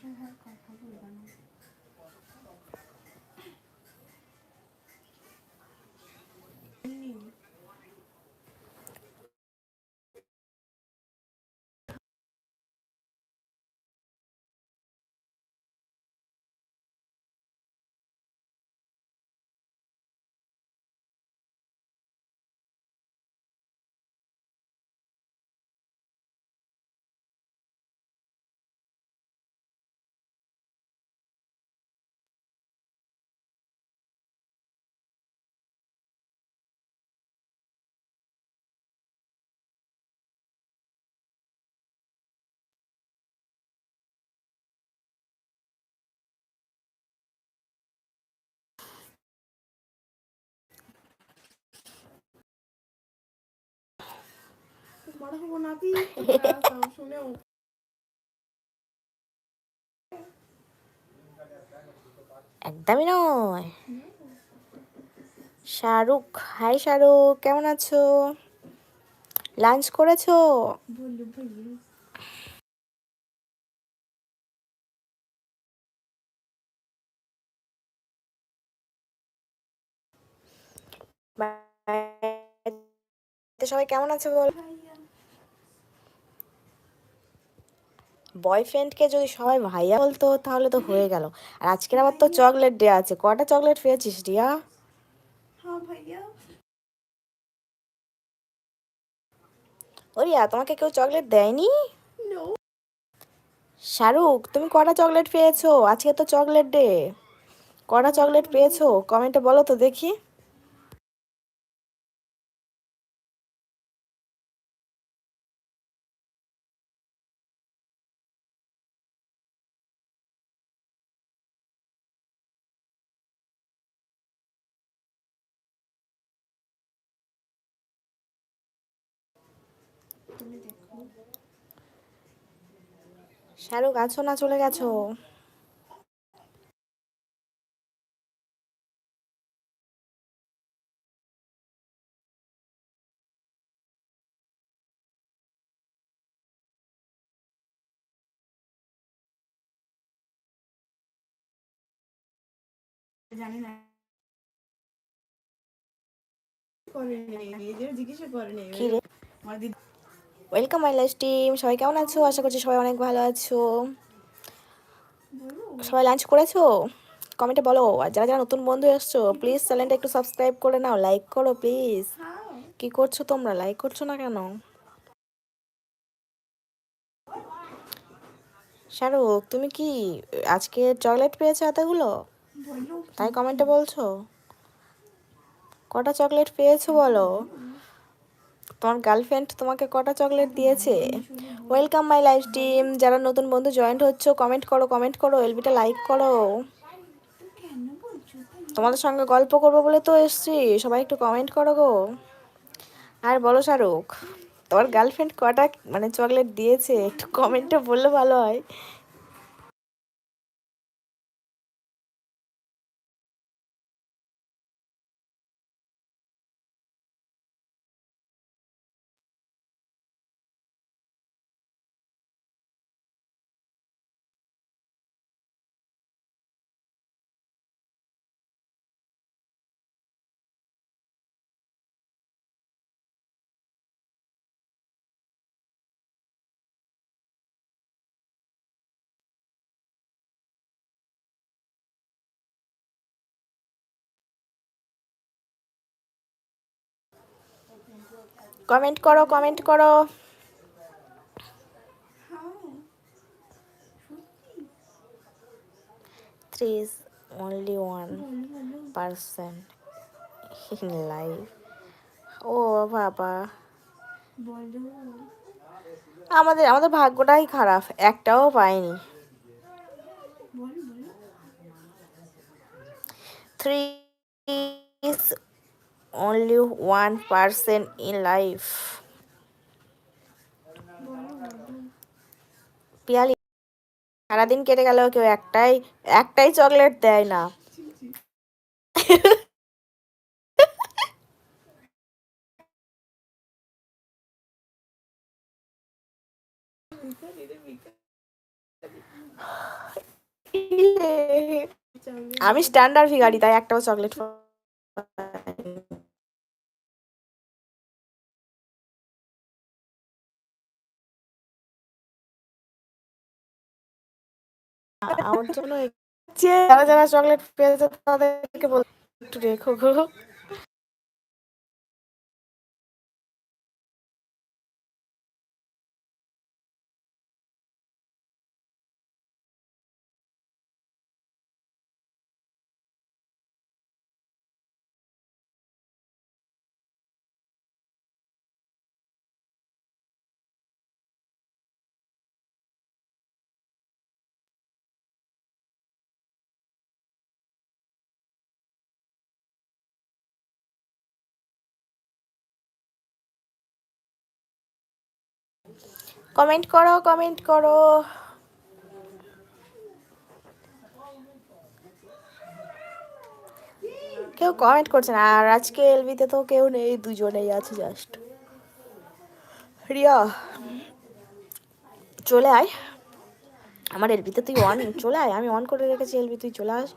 生活搞投入的过程。হব শুনেও একদমই নয়। শাহরুখ হাই শাহরুখ কেমন আছো? লাঞ্চ করেছ? সবাই কেমন আছে বল? বয়ফ্রেন্ডকে যদি সবাই ভাইয়া বলতো তাহলে তো হয়ে গেল। আর আজকের আবার তো চকলেট ডে আছে। কটা চকলেট পেয়েছিস রিয়া? হ্যাঁ ও রিয়া তোমাকে কেউ চকলেট দেয়নি? শাহরুখ তুমি কটা চকলেট পেয়েছ? আজকে তো চকলেট ডে কটা চকলেট পেয়েছ? কমেন্টে বলো তো দেখি। দেখো। শাহরুখ আছো না চলে গেছো? জানি না। করেনি নিজেও জিজ্ঞাসা করেনি। কি রে? আমার দিদি ওয়েলকাম মাই লাইফ টিম সবাই কেমন আছো? আশা করছি সবাই অনেক ভালো আছো। সবাই লাঞ্চ করেছ? কমেন্টে বলো। আর যারা যারা নতুন বন্ধু এসছো প্লিজ চ্যানেলটা একটু সাবস্ক্রাইব করে নাও লাইক করো প্লিজ কি করছ তোমরা? লাইক করছ না কেন? শাহরুখ, তুমি কি আজকে চকলেট পেয়েছ এতগুলো? তাই কমেন্টে বলছো। কটা চকলেট পেয়েছ বলো? তোমার গার্লফ্রেন্ড তোমাকে কটা চকলেট দিয়েছে? ওয়েলকাম মাই লাইফ টিম যারা নতুন বন্ধু জয়েন্ট হচ্ছে কমেন্ট করো কমেন্ট করো এলবিটা লাইক করো? তোমাদের সঙ্গে গল্প করব বলে তো এসছি, সবাই একটু কমেন্ট করো গো। আর বলো শাহরুখ, তোমার গার্লফ্রেন্ড কটা মানে চকলেট দিয়েছে? একটু কমেন্টটা বললে ভালো হয়। কমেন্ট করো কমেন্ট করো। Is only one person in life ও বাবা। আমাদের আমাদের ভাগ্যটাই খারাপ, একটাও পাইনি। Three is person in life বলো বলো পিয়ালি, সারাদিন কেটে গেল কেউ একটাই একটাই চকলেট দেয় না। আমি স্ট্যান্ডার্ড ভিখারি, তাই একটাও চকলেট আমার জন্য যারা যারা চকলেট পেয়েছে তাদেরকে বল একটু রেখো গো। কমেন্ট করো কমেন্ট করো। কেউ কমেন্ট করছে না, আর আজকে এলবিতে তো কেউ নেই, দুজনেই আছে জাস্ট রিয়া, চলে আয়। আমার এলবিতে তুই অন চলে আয়। আমি অন করে রেখেছি এলবি, তুই চলে আস।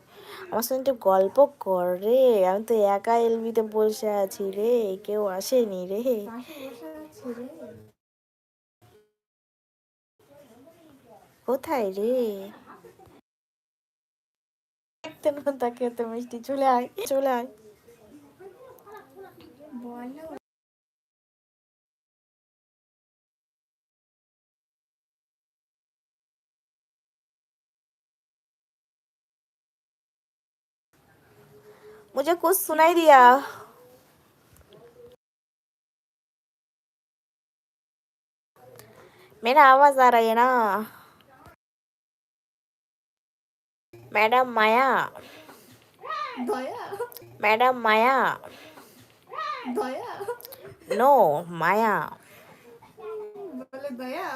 আমার সঙ্গে একটু গল্প কর। রে আমি তো একা এলবিতে বসে আছি রে, কেউ আসেনি রে। কোথায় রে দেখতে না তাকে এত মিষ্টি চলে আয় চলে আয় বলো मुझे कुछ सुनाई दिया मेरा आवाज आ रही है ना ম্যাডাম মায়া। দয়া। ম্যাডাম মায়া। দয়া। নো মায়া। দয়া।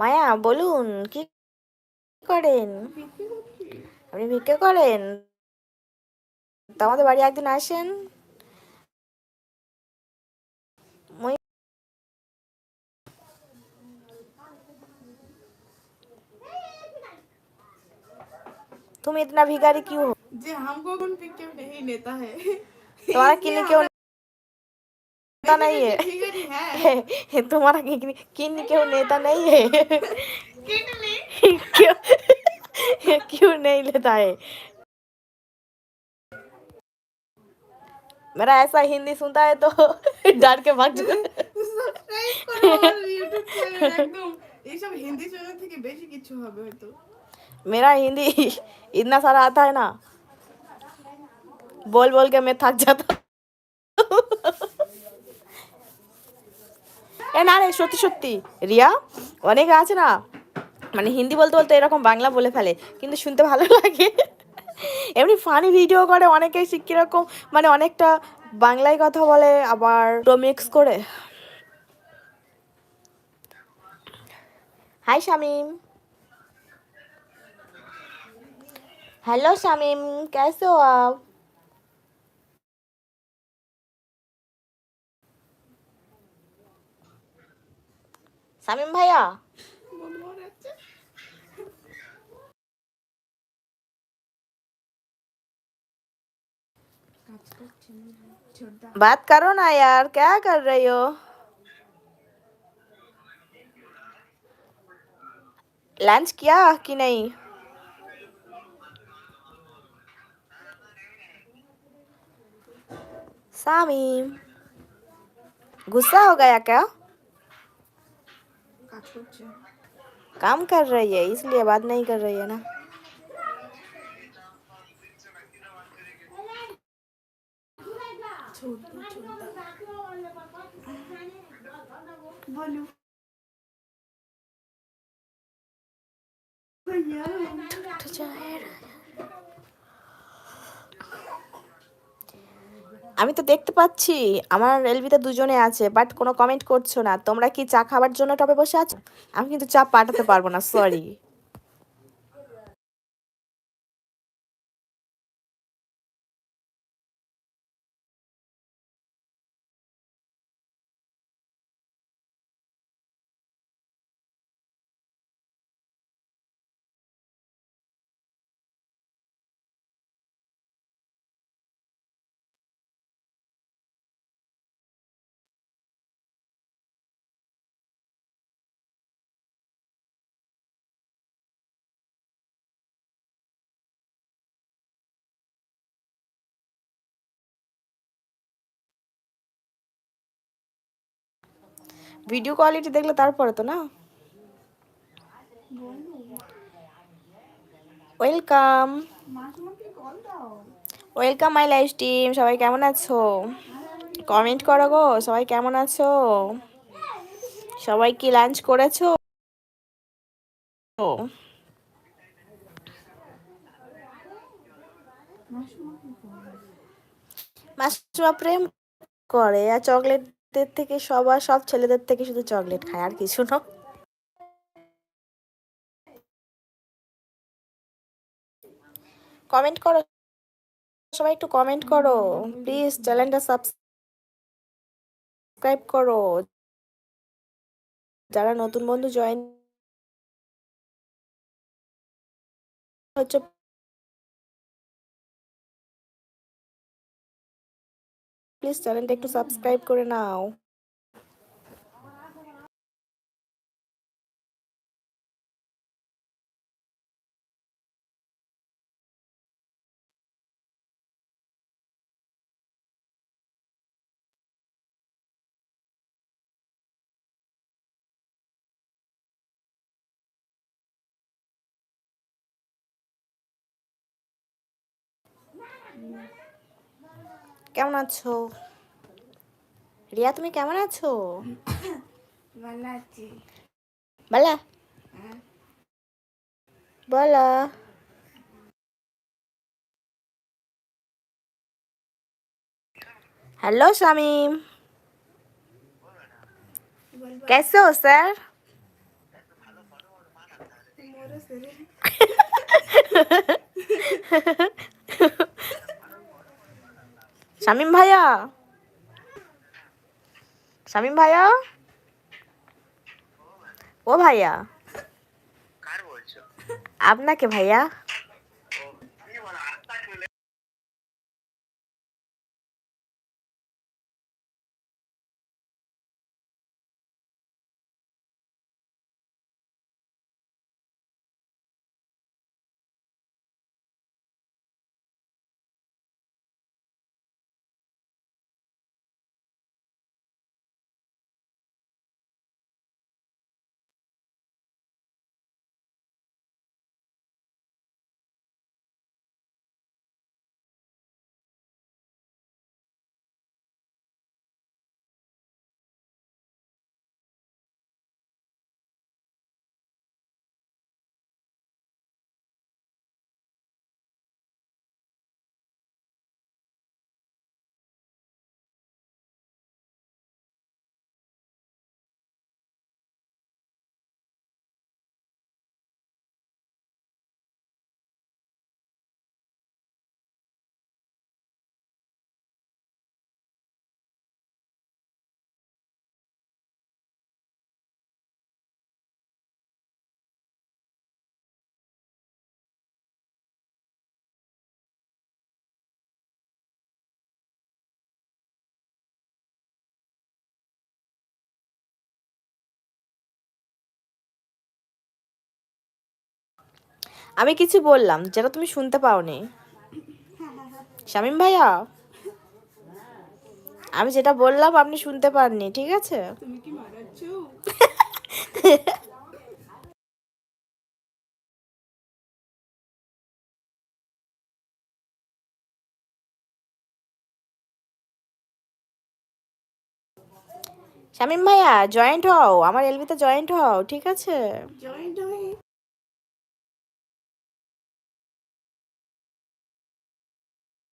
মায়া বলুন কি করেন? আপনি ভিক্ষে করেন? তো আমাদের বাড়ি একদিন আসেন। तुम इतना भिखारी क्यों हो যে हमको कौन पिक क्यों नहीं लेता है तुम्हारा किन्नी क्यों नेता नहीं है भिखारी है तुम्हारा किन्नी किन्नी क्यों नेता नहीं है किडनी क्यों क्यों नहीं लेता है मेरा ऐसा हिंदी सुनता है तो डर के भाग जाता है। সাবস্ক্রাইব করো আমার ইউটিউব চ্যানেল একদম এইসব হিন্দি চ্যানেল থেকে বেশি কিছু হবে হয়তো मेरा हिंदी इतना सारा आता है ना बोल बोल के मैं थक जाता এ না রে সত্যি সত্যি রিয়া অনেকে আছে না মানে হিন্দি বলতে বলতে এরকম বাংলা বলে ফেলে কিন্তু শুনতে ভালো লাগে এমনি ফানি ভিডিও করে অনেকে কিরকম মানে অনেকটা বাংলায় কথা বলে আবার মিক্স করে হাই শামিম हेलो शामीम, कैसे हो आप? शामीम भैया? बात करो ना यार, क्या कर रही हो? लंच किया कि नहीं? सामी। गुस्सा हो गया क्या? काम कर रही है इसलिए बात नहीं कर रही है ना। बोलो। भैया আমি তো দেখতে পাচ্ছি, আমার রেলবিতে দুজনে আছে বাট কোনো কমেন্ট করছ না। তোমরা কি চা খাবার জন্য টপে বসে আছো? আমি কিন্তু চা পাঠাতে পারব না সরি ভিডিও কোয়ালিটি দেখলে তারপরে তো না? Welcome welcome my live team সবাই কেমন আছো? কমেন্ট করো গো, সবাই কেমন আছো? সবাই কি লাঞ্চ করেছ? মাসুমা প্রেম করে, আর চকলেটদের থেকে সবার, সব ছেলেদের থেকে শুধু চকলেট খায়, আর কিছু না। কমেন্ট করো, সবাই একটু কমেন্ট করো। প্লিজ চ্যানেলটা সাবস্ক্রাইব করো। যারা নতুন বন্ধু জয়েন হচ্ছে প্লিজ চ্যানেলটা একটু সাবস্ক্রাইব করে নাও। কেমন আছো রিয়া তুমি কেমন আছো ভালো আছি বলা হ্যাঁ বলা हेलो शामीम বলবো कैसे हो सर মোরে সেরে শামিম ভাইয়া? শামিম ভাইয়া? ও ভাইয়া। কার বলছো? আপনাকে ভাইয়া? আমি কিছু বললাম যেটা তুমি শুনতে পাওনি। শামিম ভাইয়া? আমি যেটা বললাম আপনি শুনতে পাননি, ঠিক আছে? মারাচ্ছ শামিম ভাইয়া জয়েন্ট হও, আমার এলবিতে জয়েন্ট হও, ঠিক আছে?